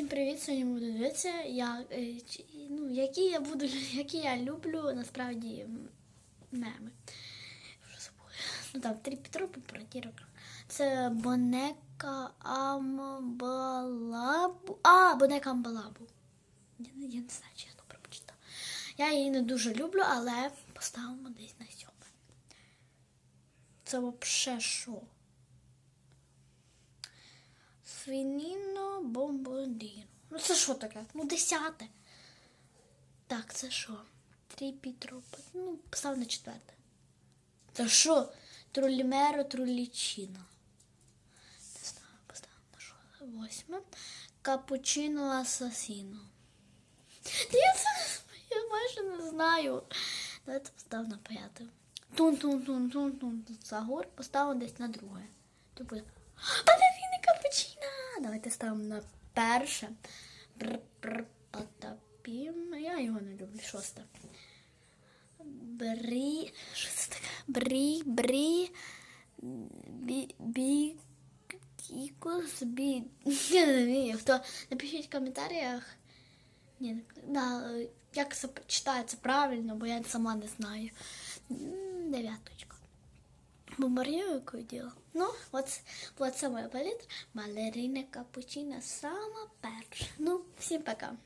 Всім привіт! Сьогодні буду дивитися, я, е, ну, які я буду, які я люблю насправді меми. Ну там три Петропи про дірок. Це Бонека Амбалабу. А, Бонека Амбалабу. Я, я не знаю, чи я добре прочитала. Я її не дуже люблю, але поставимо десь на сьоме. Це взагалі що? Свініно бомбондіно. Ну це що таке? Ну десяте. Так, це що? Три Пітропа. Ну, постав на четверте. Це що? Трулімеро трулічіно. Не знаю, постав на що? Восьме. Капучино асасіно. Я це я майже не знаю. Давайте постав на п'яте. Тун-тун-тун-тун-тун. Загор поставимо десь на друге. То буде. Балеріни капучино! Давайте ставимо на перше. Потапім. Я його не люблю. Шосте. Брі. Що це таке? Брі, брі. Бі, бі, кікус, бі. Я не знаю, хто. Напишіть в коментарях. Ні, да, як це читається правильно, бо я сама не знаю. Дев'яточка. Бомбар'ю якою діло. Ну, вот, вот самая палитра. Балерина капучино сама перша. Ну, всем пока.